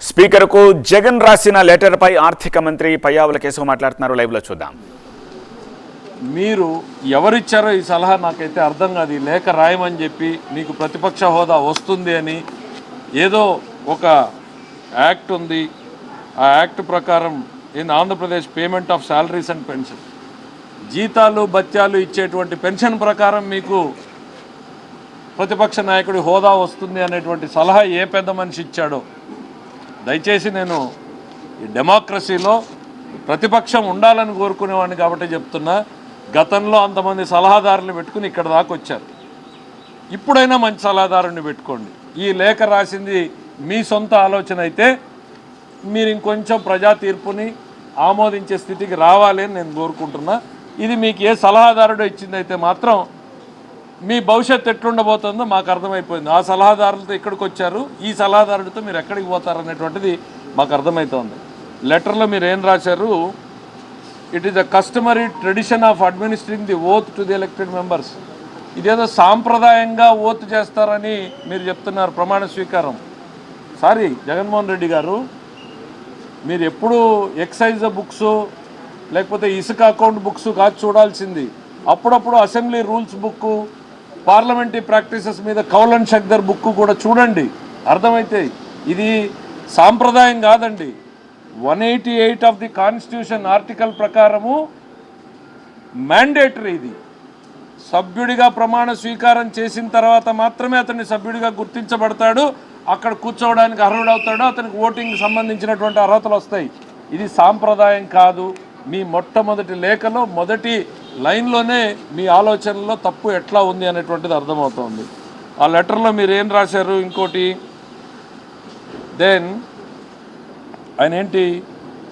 స్పీకర్కు జగన్ రాసిన లెటర్పై ఆర్థిక మంత్రి పయ్యావుల కేశవ్ మాట్లాడుతున్నారు. లైవ్లో చూద్దాం. మీరు ఎవరిచ్చారో ఈ సలహా నాకైతే అర్థం కాదు. ఈ లేఖ రాయమని చెప్పి మీకు ప్రతిపక్ష హోదా వస్తుంది అని ఏదో ఒక యాక్ట్ ఉంది. ఆ యాక్ట్ ప్రకారం in Andhra Pradesh payment of salaries and pension. జీతాలు బత్యాలు ఇచ్చేటువంటి పెన్షన్ ప్రకారం మీకు ప్రతిపక్ష నాయకుడి హోదా వస్తుంది అనేటువంటి సలహా ఏ పెద్ద మనిషి ఇచ్చాడో దయచేసి నేను ఈ డెమోక్రసీలో ప్రతిపక్షం ఉండాలని కోరుకునేవాడిని కాబట్టి చెప్తున్నా గతంలో అంతమంది సలహాదారులు పెట్టుకుని ఇక్కడ దాకా వచ్చారు. ఇప్పుడైనా మంచి సలహాదారుని పెట్టుకోండి. ఈ లేఖ రాసింది మీ సొంత ఆలోచన అయితే మీరు ఇంకొంచెం ప్రజా తీర్పుని ఆమోదించే స్థితికి రావాలి అని నేను కోరుకుంటున్నా. ఇది మీకు ఏ సలహాదారుడు ఇచ్చిందైతే మాత్రం మీ భవిష్యత్తు ఎట్లుండబోతుందో మాకు అర్థమైపోయింది. ఆ సలహాదారులతో ఇక్కడికి వచ్చారు. ఈ సలహాదారుడితో మీరు ఎక్కడికి పోతారు అనేటువంటిది మాకు అర్థమవుతోంది లెటర్లో మీరు ఏం రాశారు? It is the customary tradition of administering the oath to the elected members ఇదేదో సాంప్రదాయంగా ఓత్ చేస్తారని మీరు చెప్తున్నారు ప్రమాణ స్వీకారం. సారీ జగన్మోహన్ రెడ్డి గారు మీరు ఎప్పుడు ఎక్సైజ్ బుక్స్ లేకపోతే ఇసుక అకౌంట్ బుక్స్ కాదు చూడాల్సింది. అప్పుడప్పుడు assembly rules book parliamentary practices మీద కౌలన్ షక్దర్ బుక్ కూడా చూడండి. అర్థమైతే ఇది సాంప్రదాయం కాదండి. One eighty eight of the constitution article ప్రకారము మ్యాండేటరీ ఇది. సభ్యుడిగా ప్రమాణ స్వీకారం చేసిన తర్వాత మాత్రమే అతన్ని సభ్యుడిగా గుర్తించబడతాడు. అక్కడ కూర్చోవడానికి అర్హుడవుతాడు. అతనికి ఓటింగ్ సంబంధించినటువంటి అర్హతలు వస్తాయి. ఇది సాంప్రదాయం కాదు. మీ మొట్టమొదటి లేఖలో మొదటి లైన్లోనే మీ ఆలోచనలో తప్పు ఎట్లా ఉంది అనేటువంటిది అర్థమవుతోంది. ఆ లెటర్లో మీరు ఏం రాశారు? ఇంకోటి దెన్ ఆయన ఏంటి?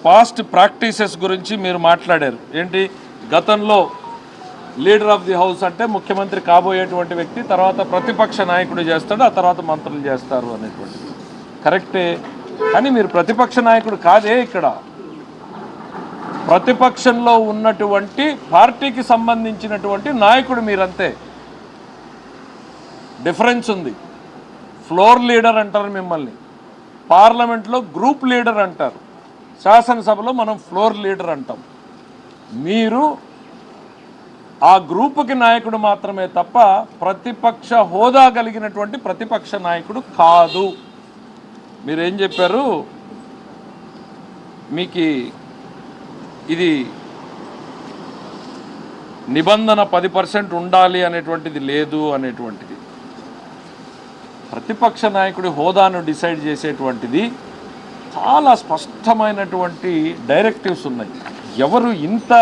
పాస్ట్ ప్రాక్టీసెస్ గురించి మీరు మాట్లాడారు. ఏంటి? గతంలో లీడర్ ఆఫ్ ది హౌస్ అంటే ముఖ్యమంత్రి కాబోయేటువంటి వ్యక్తి తర్వాత ప్రతిపక్ష నాయకుడు చేస్తాడు ఆ తర్వాత మంత్రులు చేస్తారు అనేటువంటిది. కరెక్టే? కానీ మీరు ప్రతిపక్ష నాయకుడు కాదే ఇక్కడ. ప్రతిపక్షంలో ఉన్నటువంటి పార్టీకి సంబంధించినటువంటి నాయకుడు మీరంతే. డిఫరెన్స్ ఉంది. ఫ్లోర్ లీడర్ అంటారు మిమ్మల్ని. పార్లమెంట్లో గ్రూప్ లీడర్ అంటారు. శాసనసభలో మనం ఫ్లోర్ లీడర్ అంటాం. మీరు ఆ గ్రూపుకి నాయకుడు మాత్రమే తప్ప ప్రతిపక్ష హోదా కలిగినటువంటి ప్రతిపక్ష నాయకుడు కాదు. మీరేం చెప్పారు? మీకు ఇది నిబంధన పది పర్సెంట్ ఉండాలి అనేటువంటిది లేదు అనేటువంటిది. ప్రతిపక్ష నాయకుడి హోదాను డిసైడ్ చేసేటువంటిది చాలా స్పష్టమైనటువంటి డైరెక్టివ్స్ ఉన్నాయి. ఎవరు ఇంత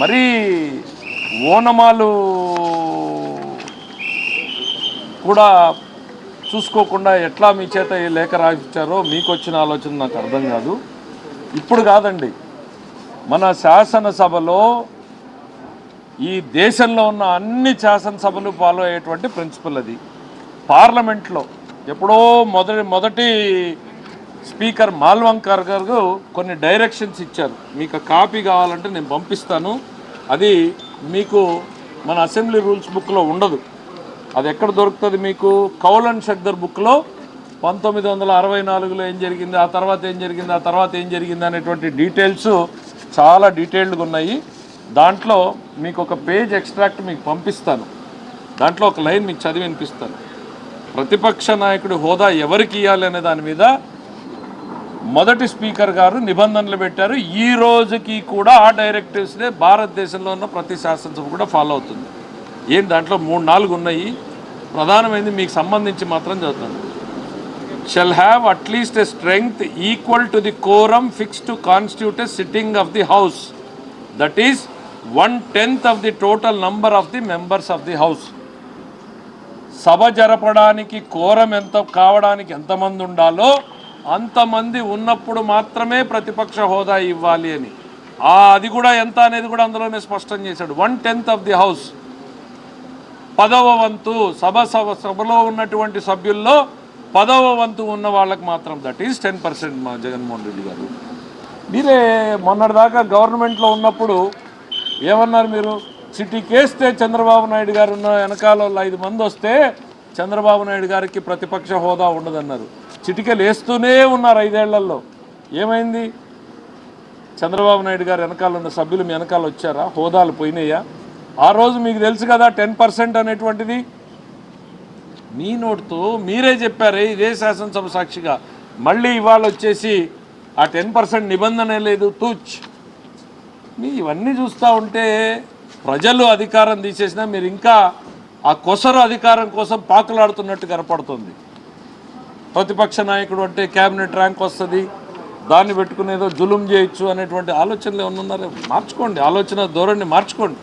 మరీ ఓనమాలు కూడా చూసుకోకుండా ఎట్లా మీ చేత ఈ లేఖ రాయించారో మీకు వచ్చిన ఆలోచన నాకు అర్థం కాదు. ఇప్పుడు కాదండి. మన శాసనసభలో ఈ దేశంలో ఉన్న అన్ని శాసనసభలు ఫాలో అయ్యేటువంటి ప్రిన్సిపల్ అది. పార్లమెంట్లో ఎప్పుడో మొదటి మొదటి స్పీకర్ మాల్వంకర్ గారు కొన్ని డైరెక్షన్స్ ఇచ్చారు. మీకు కాపీ కావాలంటే నేను పంపిస్తాను. అది మీకు మన అసెంబ్లీ రూల్స్ బుక్లో ఉండదు. అది ఎక్కడ దొరుకుతుంది మీకు? కౌలన్ షక్దర్ బుక్లో పంతొమ్మిది వందల అరవై నాలుగులో ఏం జరిగింది? ఆ తర్వాత ఏం జరిగింది? ఆ తర్వాత ఏం జరిగింది? అనేటువంటి డీటెయిల్స్ చాలా డీటెయిల్డ్గా ఉన్నాయి. దాంట్లో మీకు ఒక పేజ్ ఎక్స్ట్రాక్ట్ మీకు పంపిస్తాను. దాంట్లో ఒక లైన్ మీకు చదివి వినిపిస్తాను. ప్రతిపక్ష నాయకుడి హోదా ఎవరికి ఇవ్వాలి అనే దాని మీద మొదటి స్పీకర్ గారు నిబంధనలు పెట్టారు. ఈ రోజుకి కూడా ఆ డైరెక్టివ్స్నే భారతదేశంలో ఉన్న ప్రతి శాసనసభ కూడా ఫాలో అవుతుంది. ఏం దాంట్లో మూడు నాలుగు ఉన్నాయి. ప్రధానమైనది మీకు సంబంధించి మాత్రం చదువుతాను. Shall have at least a strength equal to the quorum fix to constitute a sitting of the house that is one tenth of the total number of the members of the house సభ జరపడానికి quorum ఎంత కావడానికి ఎంతమంది ఉండాలో అంతమంది ఉన్నప్పుడు మాత్రమే ప్రతిపక్ష హోదా ఇవ్వాలి అని. ఆ అది కూడా ఎంత అనేది కూడా అందులోనే స్పష్టం చేశాడు. One tenth of the house పదవ వంతు సభ సభ సభలో ఉన్నటువంటి సభ్యుల్లో పదవ వంతు ఉన్న వాళ్ళకి మాత్రం దట్ ఈస్ టెన్ పర్సెంట్ మా జగన్మోహన్ రెడ్డి గారు. మీరే మొన్నటిదాకా గవర్నమెంట్లో ఉన్నప్పుడు ఏమన్నారు మీరు? సిటీకేస్తే చంద్రబాబు నాయుడు గారు ఉన్న వెనకాల ఐదు మంది వస్తే చంద్రబాబు నాయుడు గారికి ప్రతిపక్ష హోదా ఉండదన్నారు. చిటికలు వేస్తూనే ఉన్నారు ఐదేళ్ళలో. ఏమైంది? చంద్రబాబు నాయుడు గారు వెనకాల ఉన్న సభ్యులు మీ వెనకాల వచ్చారా? హోదాలు పోయినాయా? ఆ రోజు మీకు తెలుసు కదా టెన్ పర్సెంట్ అనేటువంటిది మీ నోటుతో మీరే చెప్పారే ఇదే శాసనసభ సాక్షిగా. మళ్ళీ ఇవాళ వచ్చేసి ఆ టెన్ పర్సెంట్ నిబంధన లేదు తూచ్. మీ ఇవన్నీ చూస్తూ ఉంటే ప్రజలు అధికారం తీసేసినా మీరు ఇంకా ఆ కొసరు అధికారం కోసం పాకులాడుతున్నట్టు కనపడుతుంది. ప్రతిపక్ష నాయకుడు అంటే క్యాబినెట్ ర్యాంక్ వస్తుంది దాన్ని పెట్టుకునేదో జులుం చేయొచ్చు అనేటువంటి ఆలోచనలు ఏమన్నా ఉన్నారో? మార్చుకోండి ఆలోచన ధోరణి మార్చుకోండి.